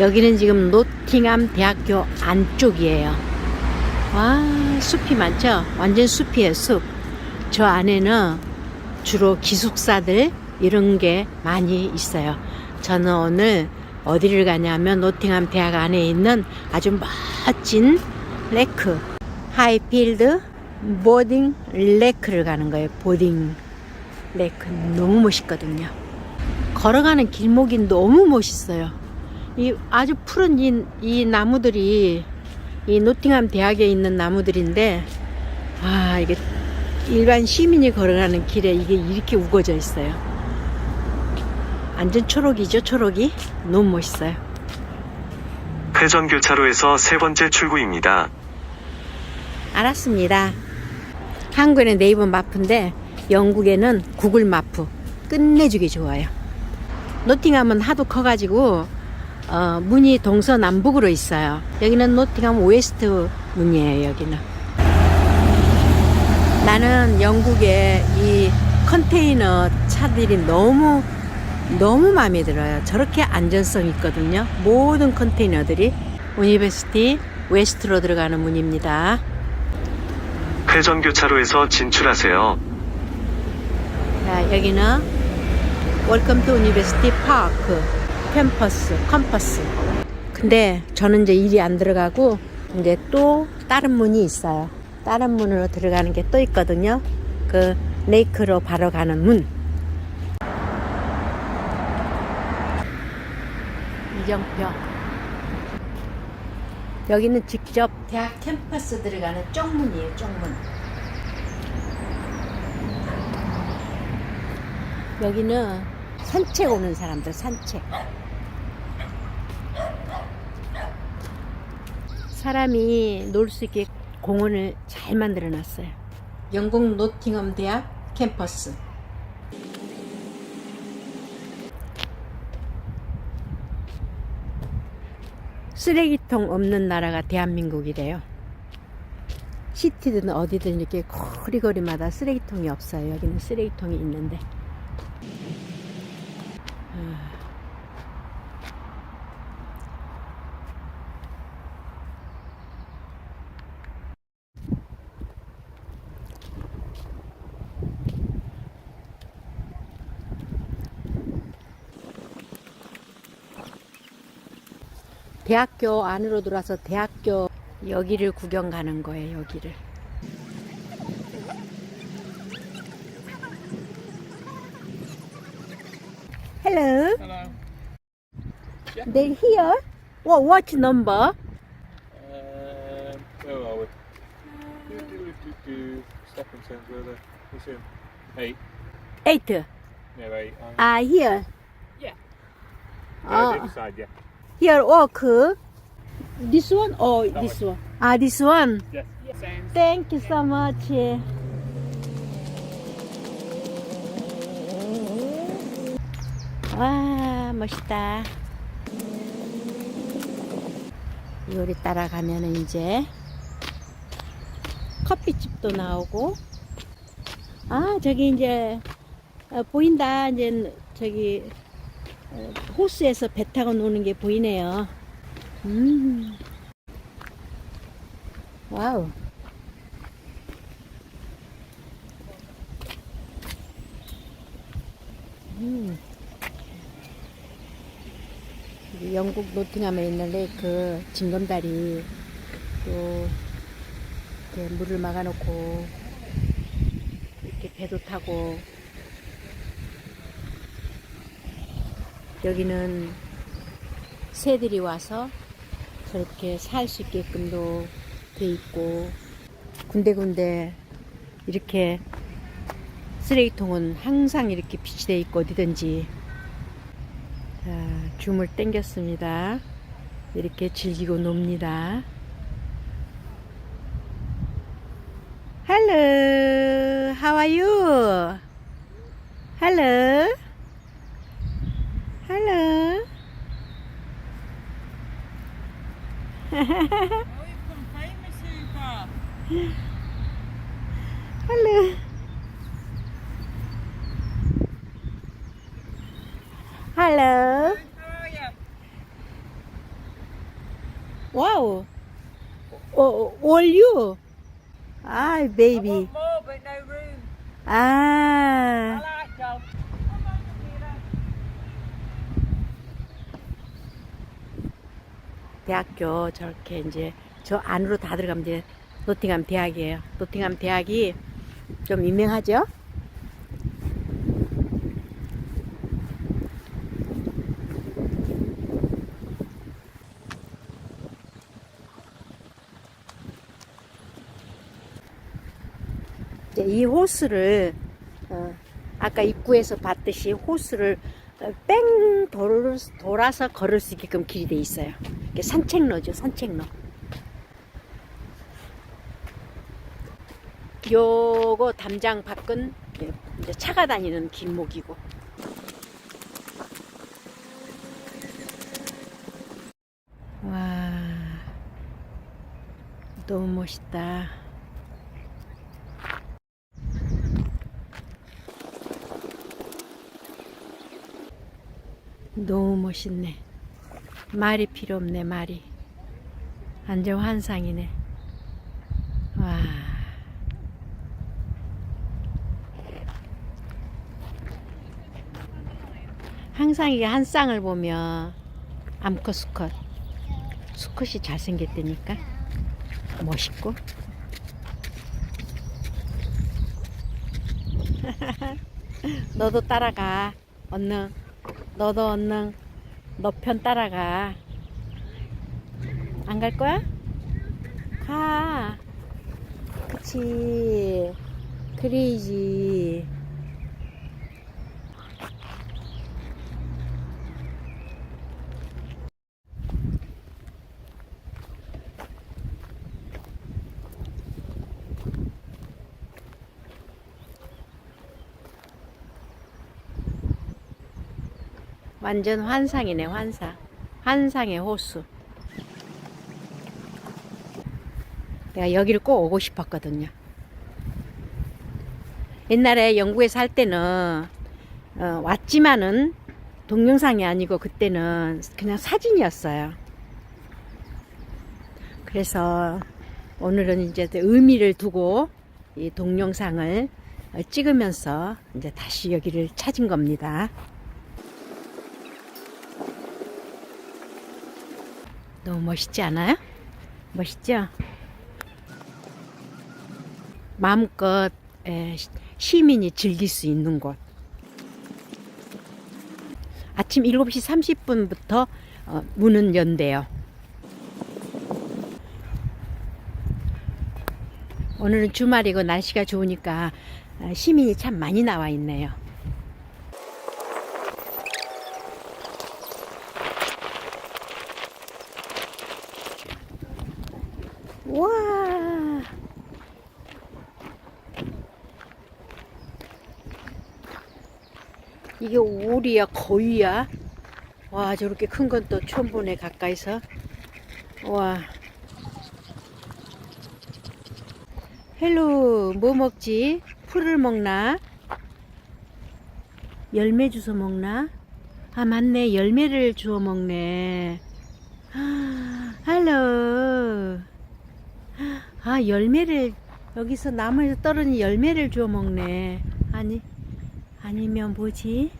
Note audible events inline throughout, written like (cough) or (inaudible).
여기는 지금 노팅함 대학교 안쪽이에요. 와, 숲이 많죠? 완전 숲이에요, 숲. 저 안에는 주로 기숙사들 이런 게 많이 있어요. 저는 오늘 어디를 가냐면 노팅함 대학 안에 있는 아주 멋진 레크, 하이필드 보딩 레크를 가는 거예요. 보딩 레크 너무 멋있거든요. 걸어가는 길목이 너무 멋있어요. 이 아주 푸른 이, 이 나무들이 이 노팅함 대학에 있는 나무들인데 아 이게 일반 시민이 걸어가는 길에 이게 이렇게 우거져 있어요. 완전 초록이죠 초록이 너무 멋있어요. 회전 교차로에서 세 번째 출구입니다. 알았습니다. 한국에는 네이버 마프인데 영국에는 구글 마프 끝내주기 좋아요. 노팅함은 하도 커가지고 어, 문이 동서남북으로 있어요. 여기는 노팅함 웨스트 문이에요. 여기는. 나는 영국의 이 컨테이너 차들이 너무 너무 마음에 들어요. 저렇게 안전성 있거든요. 모든 컨테이너들이 유니버시티 웨스트로 들어가는 문입니다. 회전교차로에서 진출하세요. 자, 여기는 웰컴 투 유니버시티 파크 캠퍼스 컴퍼스. 근데 저는 이제 일이 안 들어가고 이제 또 다른 문이 있어요. 다른 문으로 들어가는 게 또 있거든요. 그 레이크로 바로 가는 문. 이정표. 여기는 직접 대학 캠퍼스 들어가는 쪽문이에요 쪽문. 여기는 산책 오는 사람들 산책 사람이 놀 수 있게 공원을 잘 만들어 놨어요. 영국 노팅엄 대학 캠퍼스. 쓰레기통 없는 나라가 대한민국이래요. 시티든 어디든 이렇게 거리거리마다 쓰레기통이 없어요. 여기는 쓰레기통이 있는데 대학교 안으로 들어와서 대학교 여기를 구경 가는 거예요, 여기를. Hello. Hello. They here. What what number? Um, where are we? Do, do, do, do. Stepping stones, where are they? What's in? Eight. Eight. No, eight. Um, Ah, here. yeah. Ah. Uh, side, yeah. Here walk. This one or That this one? Ah, this one. Yes. Same. Thank you so much. 와, 멋있다. 이거리 따라가면은 이제 커피집도 나오고, 아, 저기 이제 어, 보인다. 이제 저기 어, 호수에서 배 타고 노는 게 보이네요. 음. 와우. 음. 이 영국 노팅함에 있는 레이크 징검다리 또 물을 막아놓고 이렇게 배도 타고 여기는 새들이 와서 저렇게 살 수 있게끔도 돼 있고 군데군데 이렇게 쓰레기통은 항상 이렇게 비치돼 있고 어디든지 자, 줌을 당겼습니다. 이렇게 즐기고 놉니다. Hello, how are you? Hello, hello. Hello. Hello. 와우. 어, 올유. 아이, 베이비. more, but no room. I 아. like dogs. 대학교 저렇게 이제 저 안으로 다 들어가면 이제 노팅함 대학이에요. 노팅함 대학이 좀 유명하죠? 이 호수를 어, 아까 입구에서 봤듯이 호수를 어, 뺑 돌, 돌아서 걸을 수 있게끔 길이 돼 있어요. 이게 산책로죠, 산책로. 요거 담장 밖은 이제 차가 다니는 길목이고. 와, 너무 멋있다. 너무 멋있네. 말이 필요 없네, 말이. 완전 환상이네. 와. 항상 이게 한 쌍을 보면 암컷 수컷. 수컷이 잘생겼다니까. 멋있고. (laughs) 너도 따라가. 얼른. 너도 얼른 너 편 따라가. 안 갈 거야? 가. 그치. 그래야지. 완전 환상이네, 환상. 환상의 호수. 내가 여기를 꼭 오고 싶었거든요. 옛날에 영국에 살 때는 어, 왔지만은 동영상이 아니고 그때는 그냥 사진이었어요. 그래서 오늘은 이제 의미를 두고 이 동영상을 어, 찍으면서 이제 다시 여기를 찾은 겁니다. 너무 멋있지 않아요? 멋있죠? 마음껏 에, 시- 시민이 즐길 수 있는 곳. 아침 7시 30분부터 어, 문은 연대요. 오늘은 주말이고 날씨가 좋으니까 어, 시민이 참 많이 나와 있네요. 와. 이게 오리야, 거위야? 와, 저렇게 큰 건 또 처음 보네, 가까이서. 와. 헬로, 뭐 먹지? 풀을 먹나? 열매 주워 먹나? 아, 맞네. 열매를 주워 먹네. 아, 헬로. 아, 열매를, 여기서 나무에서 떨어진 열매를 주워 먹네. 아니, 아니면 뭐지?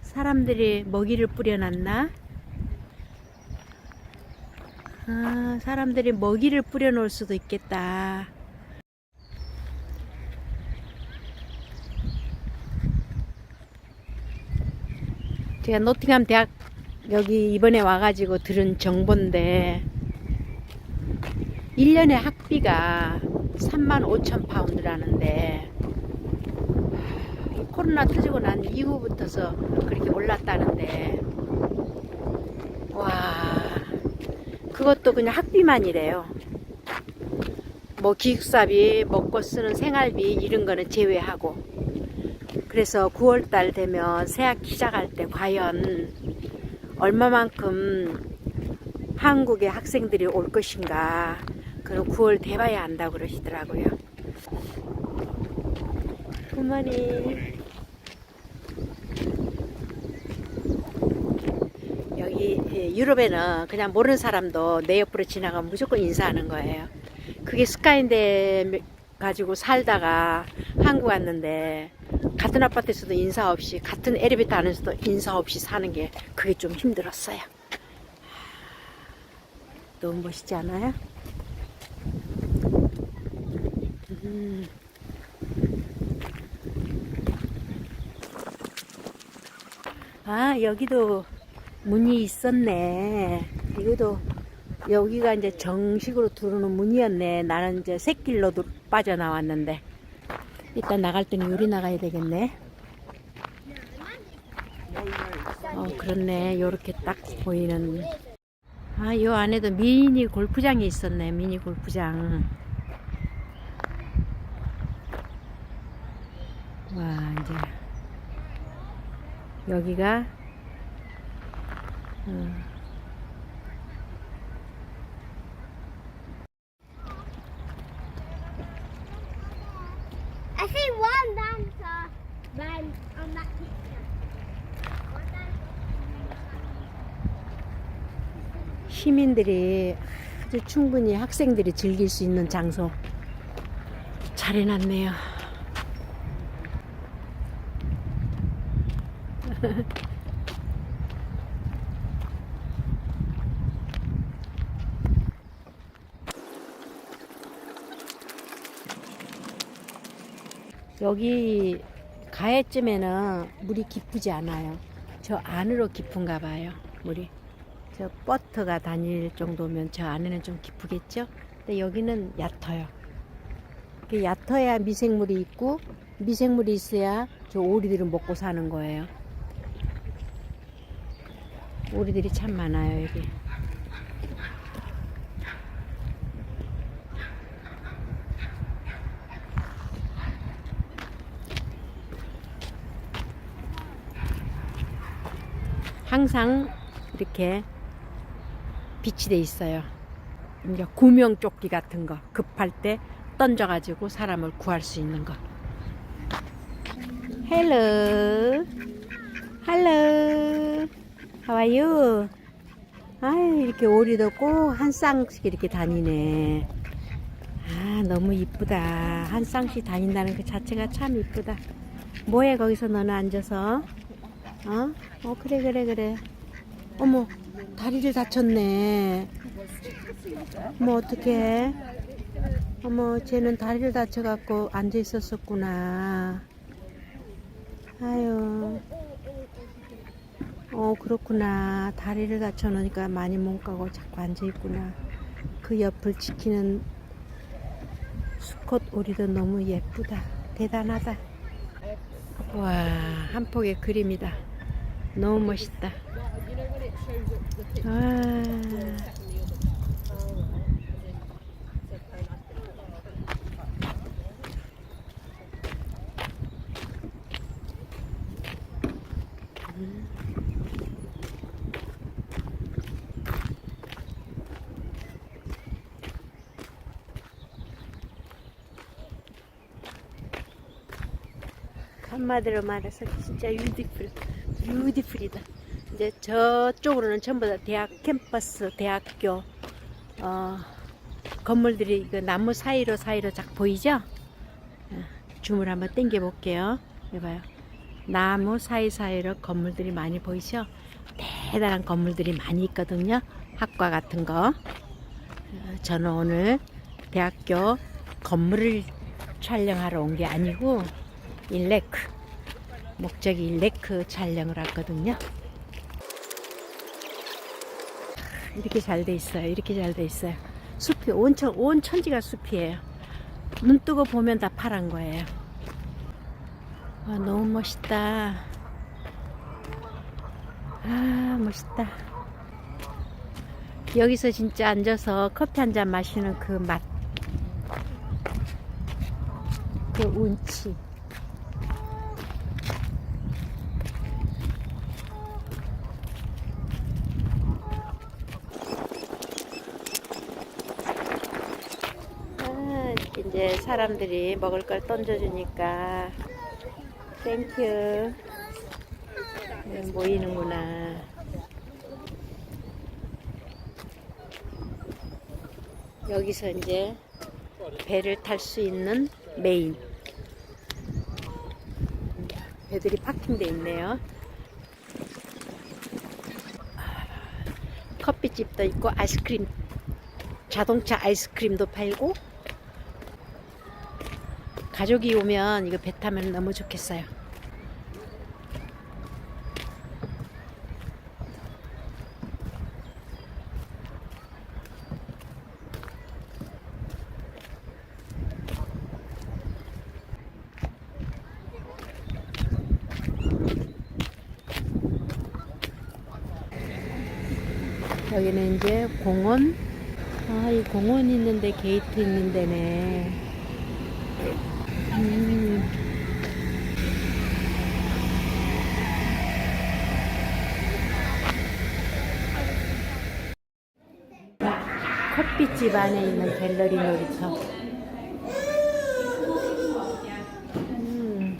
사람들이 먹이를 뿌려놨나? 아, 사람들이 먹이를 뿌려놓을 수도 있겠다. 제가 노팅함 대학 여기 이번에 와가지고 들은 정보인데 1년에 학비가 3만 5천 파운드라는데 이 코로나 터지고 난 이후부터서 그렇게 올랐다는데 와 그것도 그냥 학비만이래요 뭐 기숙사비 먹고 쓰는 생활비 이런 거는 제외하고 그래서 9월달 되면 새학기 시작할 때 과연 얼마만큼 한국의 학생들이 올 것인가 그럼 9월 돼봐야 안다고 그러시더라고요. 굿모닝. 여기 여기 예, 유럽에는 그냥 모르는 사람도 내 옆으로 지나가면 무조건 인사하는 거예요. 그게 습관인데 가지고 살다가 한국 왔는데 같은 아파트에서도 인사 없이 같은 엘리베이터 안에서도 인사 없이 사는 게 그게 좀 힘들었어요. 너무 멋있지 않아요? 음. 아, 여기도 문이 있었네. 이것도 여기가 이제 정식으로 들어오는 문이었네. 나는 이제 새길로 도 빠져나왔는데. 일단 나갈 때는 요리 나가야 되겠네. 어, 그렇네. 요렇게 딱 보이는. 아, 요 안에도 미니 골프장이 있었네. 미니 골프장. 와, 이제. 여기가 음, I see one dancer man on that picture. 시민들이 아주 충분히 학생들이 즐길 수 있는 장소 잘 해놨네요. 여기 가해쯤에는 물이 깊지 않아요. 저 안으로 깊은가 봐요. 물이. 저 버터가 다닐 정도면 저 안에는 좀 깊으겠죠? 근데 여기는 얕아요. 그 얕아야 미생물이 있고 미생물이 있어야 저 오리들은 먹고 사는 거예요. 오리들이 참 많아요, 여기. 항상 이렇게 빛이 돼 있어요. 이제 구명조끼 같은 거 급할 때 던져가지고 사람을 구할 수 있는 거. Hello, hello, how are you? 아 이렇게 오리도 꼭 한 쌍씩 이렇게 다니네. 아 너무 이쁘다. 한 쌍씩 다닌다는 그 자체가 참 이쁘다. 뭐해 거기서 너는 앉아서? 어? 어 그래 그래 그래. 어머 다리를 다쳤네. 뭐 어떡해? 어머 쟤는 다리를 다쳐갖고 앉아 있었었구나. 아유. 어 그렇구나. 다리를 다쳐 놓으니까 많이 못 가고 자꾸 앉아 있구나. 그 옆을 지키는 수컷 오리도 너무 예쁘다. 대단하다. 와, 한 폭의 그림이다. 너무 멋있다. 아, 한마디로 말해서 진짜 유디풀, 유디풀이다. 이제 저쪽으로는 전부 다 대학 캠퍼스, 대학교, 어, 건물들이 그 나무 사이로 사이로 쫙 보이죠? 어, 줌을 한번 당겨 볼게요. 해봐요. 나무 사이사이로 건물들이 많이 보이죠? 대단한 건물들이 많이 있거든요. 학과 같은 거. 어, 저는 오늘 대학교 건물을 촬영하러 온 게 아니고 일레크 목적이 일레크 촬영을 했거든요. 이렇게 잘 돼 있어요. 이렇게 잘 돼 있어요. 숲이 온, 천, 온 천지가 숲이에요. 눈 뜨고 보면 다 파란 거예요. 와, 너무 멋있다. 아, 멋있다. 여기서 진짜 앉아서 커피 한 잔 마시는 그 맛. 그 운치. 사람들이 먹을 걸 던져주니까. 땡큐 네, 모이는구나. 여기서 이제 배를 탈 수 있는 메인. 배들이 파킹돼 있네요. 커피집도 있고 아이스크림 자동차 아이스크림도 팔고 가족이 오면 이거 배 타면 너무 좋겠어요. 여기는 이제 공원. 아, 이 공원 있는데 게이트 있는 데네. 음. 커피집 안에 있는 갤러리 놀이터. 음.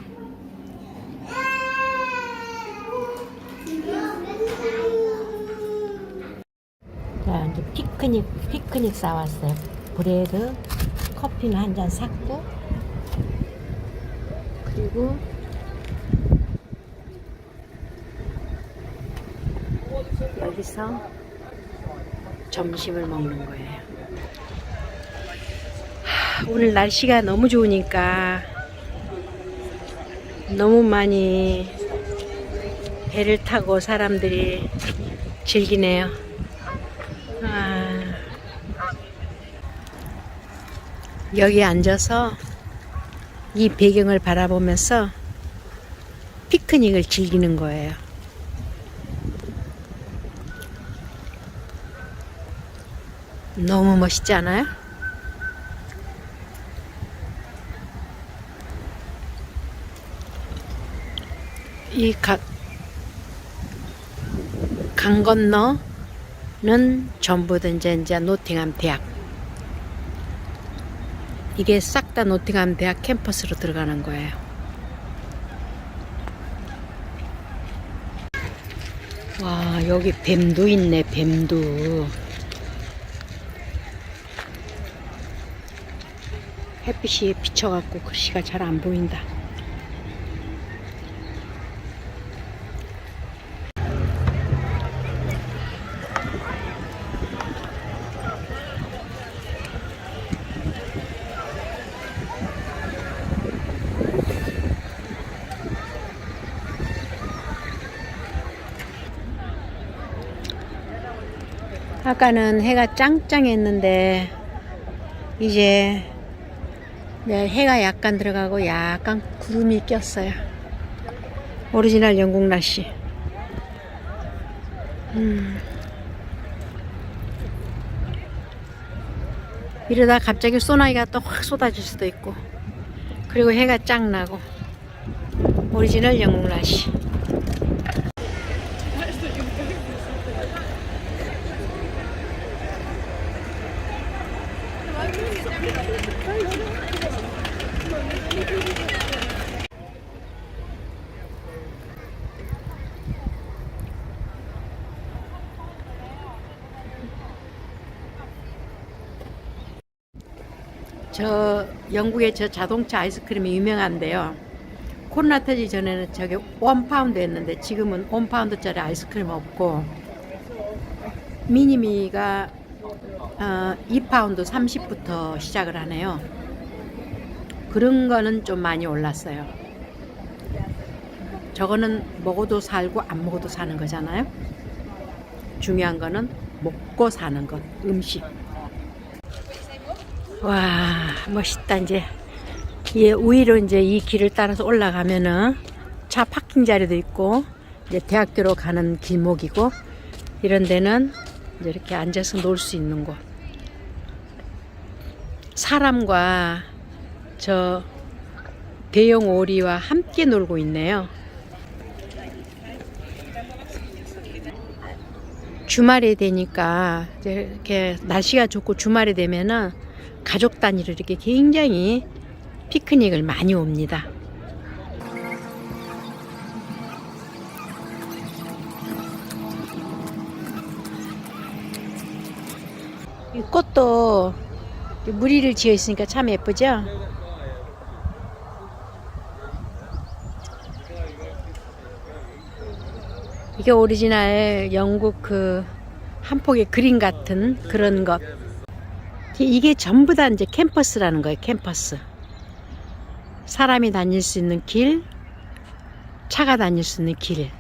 자, 이제 피크닉, 피크닉 싸왔어요. 브레드, 커피는 한 잔 샀고, 그리고 여기서 점심을 먹는 거예요. 하, 오늘 날씨가 너무 좋으니까 너무 많이 배를 타고 사람들이 즐기네요. 아, 여기 앉아서 이 배경을 바라보면서 피크닉을 즐기는 거예요. 너무 멋있지 않아요? 이 강, 강 건너는 전부 다 이제, 이제 노팅함 대학. 이게 싹 다 노팅함 대학 캠퍼스로 들어가는 거예요. 와, 여기 뱀도 있네, 뱀도. 햇빛이 비쳐갖고 글씨가 잘 안 보인다. 아까는 해가 짱짱했는데 이제 네, 해가 약간 들어가고 약간 구름이 꼈어요. 오리지널 영국 날씨. 음. 이러다 갑자기 소나기가 또 확 쏟아질 수도 있고 그리고 해가 짱 나고 오리지널 영국 날씨. 저 영국의 저 자동차 아이스크림이 유명한데요. 코로나 터지기 전에는 저게 원 파운드였는데 지금은 원 파운드짜리 아이스크림 없고 미니미가 어, 2파운드 30부터 시작을 하네요. 그런 거는 좀 많이 올랐어요. 저거는 먹어도 살고 안 먹어도 사는 거잖아요. 중요한 거는 먹고 사는 것, 음식. 와 멋있다 이제. 예 위로 이제 이 길을 따라서 올라가면은 차 파킹 자리도 있고 이제 대학교로 가는 길목이고 이런 데는 이제 이렇게 앉아서 놀 수 있는 곳. 사람과 저 대형 오리와 함께 놀고 있네요. 주말이 되니까 이제 이렇게 날씨가 좋고 주말이 되면은 가족 단위로 이렇게 굉장히 피크닉을 많이 옵니다. 이 꽃도 무리를 지어 있으니까 참 예쁘죠? 이게 오리지널 영국 그 한 폭의 그림 같은 그런 것. 이게 전부 다 이제 캠퍼스라는 거예요, 캠퍼스. 사람이 다닐 수 있는 길, 차가 다닐 수 있는 길.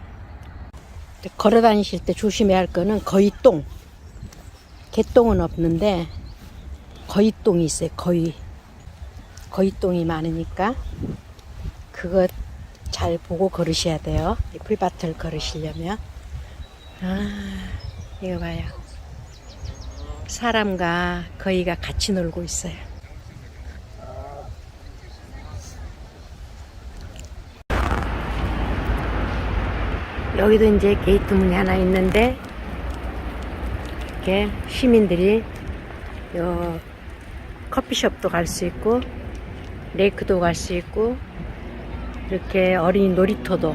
걸어 다니실 때 조심해야 할 거는 거의똥. 개똥은 없는데 거의똥이 있어요. 거의 거의똥이 많으니까 그거 잘 보고 걸으셔야 돼요. 이 풀밭을 걸으시려면 아 이거 봐요. 사람과 거의가 같이 놀고 있어요. 여기도 이제 게이트 문이 하나 있는데 이렇게 시민들이 요 커피숍도 갈 수 있고 레이크도 갈 수 있고 이렇게 어린이 놀이터도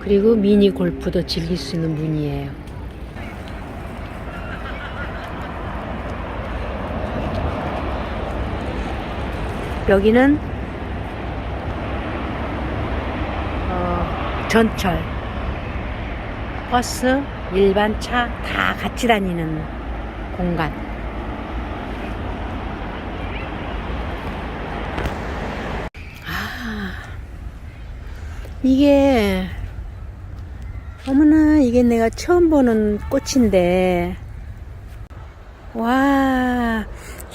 그리고 미니 골프도 즐길 수 있는 문이에요. 여기는 어, 전철, 버스, 일반 차 다 같이 다니는 공간. 아, 이게 어머나 이게 내가 처음 보는 꽃인데 와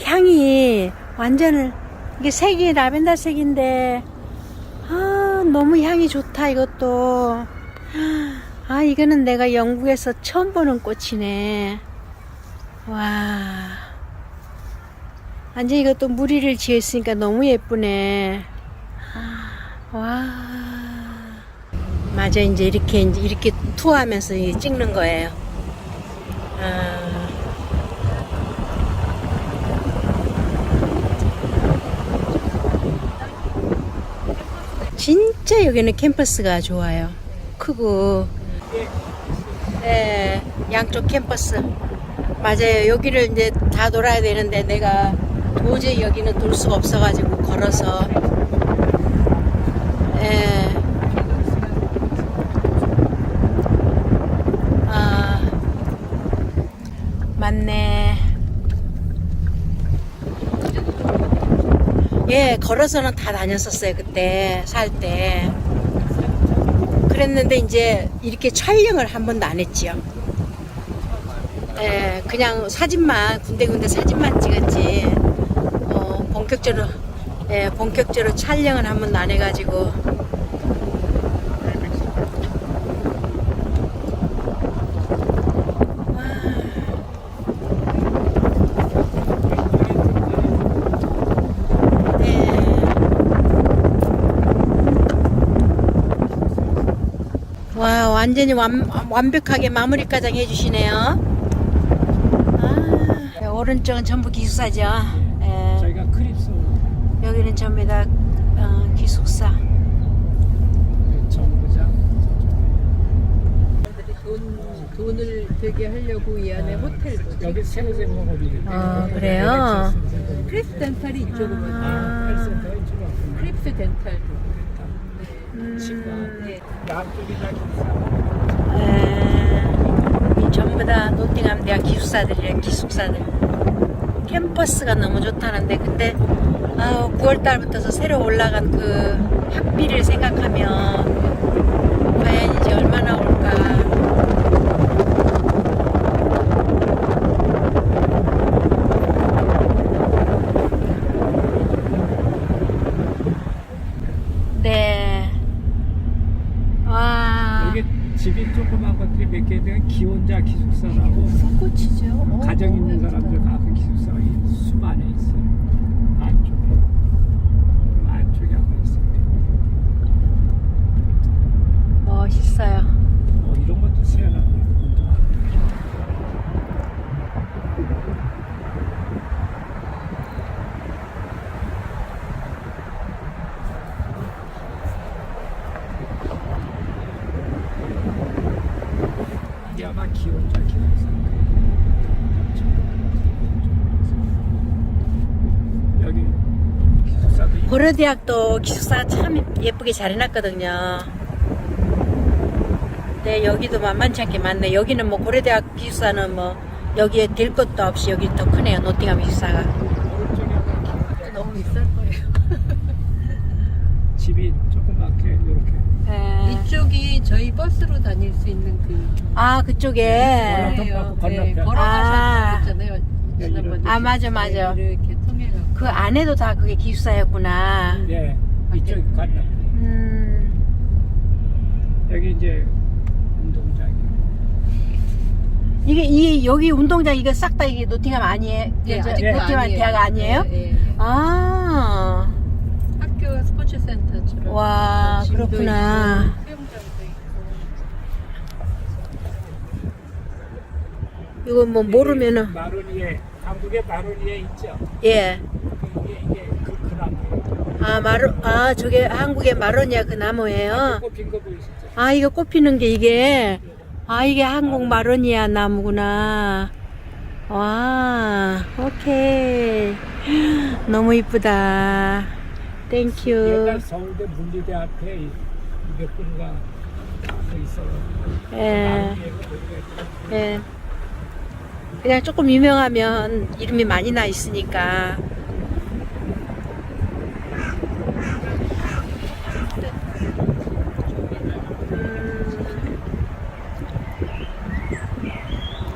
향이 완전 이게 색이 라벤더 색인데 아 너무 향이 좋다 이것도. 아 이거는 내가 영국에서 처음 보는 꽃이네. 와. 완전 이것도 무리를 지었으니까 너무 예쁘네. 아, 와. 맞아 이제 이렇게 이제 이렇게 투어하면서 찍는 거예요. 아. 진짜 여기는 캠퍼스가 좋아요. 크고, 네, 양쪽 캠퍼스. 맞아요. 여기를 이제 다 돌아야 되는데 내가 도저히 여기는 돌 수가 없어가지고 걸어서. 예. 아, 맞네. 예, 걸어서는 다 다녔었어요, 그때, 살 때. 그랬는데, 이제, 이렇게 촬영을 한 번도 안 했지요. 예, 그냥 사진만, 군데군데 사진만 찍었지, 어, 본격적으로, 예, 본격적으로 촬영을 한 번도 안 해가지고. 네. 와 완전히 완, 완벽하게 마무리 가장 해주시네요. 아, 네, 오른쪽은 전부 기숙사죠. 예, 저희가 크립스 여기는 전부 다 어, 기숙사. 돈, 돈을 되게 하려고 이 안에 호텔도 여기 세무세 먹어비 아, 그래요? 크립스 덴탈이 이쪽으로 아. 아. 크립스 덴탈 이 전부 다 노팅함 대학 기숙사들이에요. 기숙사들. 캠퍼스가 너무 좋다는데 그때 아, 9월 달부터서 새로 올라간 그 학비를 생각하면 과연 이제 얼마나 올까? 네. 와. 여기 집이 조그만 것들이 몇 개 되는 기혼자 기숙사라고 꽃이죠. 가정 있는 사람들 가그 기숙사가 이 숲 안에 있어요 안쪽에 그 안쪽에 하나 있어요 멋있어요. 어, 이런 것도 세안하고 이게 아마 기혼자 기숙사 고려대학도 기숙사가 참 예쁘게 잘 해놨거든요. 네, 여기도 만만치 않게 많네. 여기는 뭐 고려대학 기숙사는 뭐 여기에 될 것도 없이 여기 더 크네요. 노팅함 기숙사가. 너무 비쌀 거예요. (laughs) 집이 조그맣게 이렇게 예. 이쪽이 저희 버스로 다닐 수 있는 그 아, 그쪽에. 건너편, 건너편. 네, 아. 걸어가셨잖아요. 지난번에 아, 맞아, 맞아. 네, 이렇게. 그 안에도 다 그게 기숙사였구나. 예 이쪽 건너 음, 여기 이제 운동장이 이게, 이, 여기 운동장 이거 싹 다 이게 노팅함 아니에요? 예, 저 아직도 노팅함. 대학 아니에요? 예, 예, 예. 아, 학교 스포츠 센터처럼. 와, 짐도 그렇구나. 있고, 수영장도 있고. 이거 뭐 모르면은, 마로니에 한국의 마로니에 있죠 예. 그 아, 마로, 아, 저게 한국의 마로니아 그 나무예요? 꽃핀 거 보이시죠 아, 이거 꽃 피는 게 이게, 아, 이게 한국 마로니아 나무구나. 와, 오케이. 너무 이쁘다. 땡큐. 옛날 서울대 물리대 앞에 이- 몇 군가 서 있어요 예, 모르겠어요. 예. 그냥 조금 유명하면 이름이 많이 나 있으니까.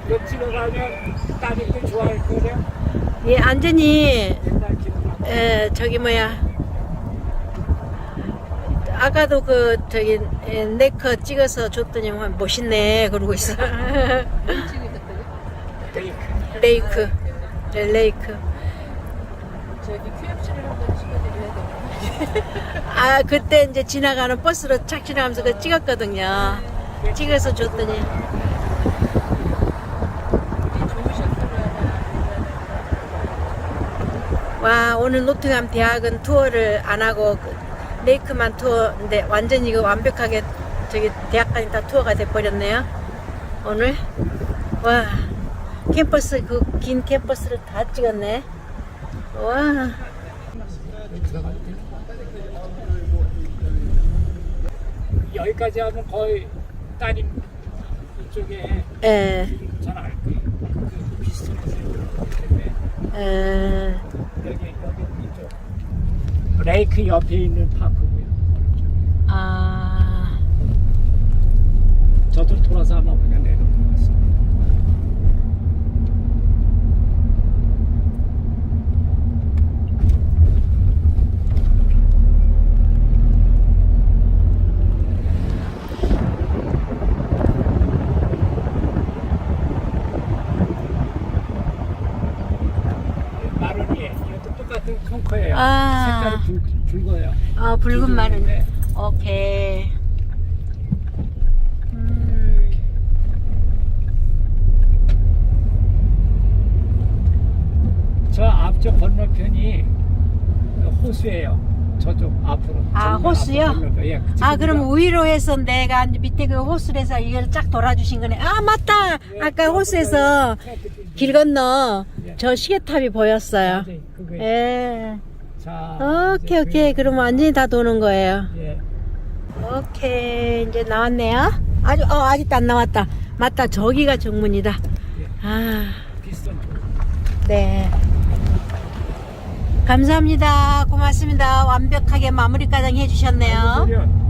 이거 찍어가면 따님들 좋아할 거 예, 안전히, 에, 저기 뭐야. 아까도 그, 저기, 에, 네커 찍어서 줬더니 뭐 멋있네. 그러고 있어. (laughs) 레이크. 네, 레이크. 저기 QFC를 한번 찍어드려야 되나? 아, 그때 이제 지나가는 버스로 착 지나가면서 그 찍었거든요. 찍어서 줬더니. 와, 오늘 노팅함 대학은 투어를 안 하고 그 레이크만 투어인데 완전히 이거 완벽하게 저기 대학까지 다 투어가 돼 버렸네요. 오늘. 와, 캠퍼스, 그 긴 캠퍼스를 다 찍었네. 와. 여기까지 하면 거의 따님 이쪽에 에, 잘알 거예요. 그 비슷해서 때문에 에. 여기 여기 이쪽 레이크 옆에 있는 파크고요. 아, 저도 돌아서 한번 그냥 내려보겠습니다. 마로니에 이것도 콩커예요. 아. 색깔이 붉, 붉어요. 어, 붉은 말은. 네. 오케이. 음, 저 앞쪽 건너편이 호수예요. 저쪽 앞으로. 아, 정면 호수요? 앞으로 건너편. 예, 그 아, 그럼 우위로 해서 내가 밑에 그 호수에서 이걸 쫙 돌아주신 거네. 아, 맞다! 예, 아까 호수에서 길 건너 예. 저 시계탑이 보였어요. 그거 예. 자, 오케이, 오케이. 그- 그럼 완전히 다 도는 거예요. 예. 오케이. 이제 나왔네요. 아주, 어, 아직도 안 나왔다. 맞다. 저기가 정문이다. 아. 비슷한 쪽. 네. 감사합니다. 고맙습니다. 완벽하게 마무리까지 해주셨네요.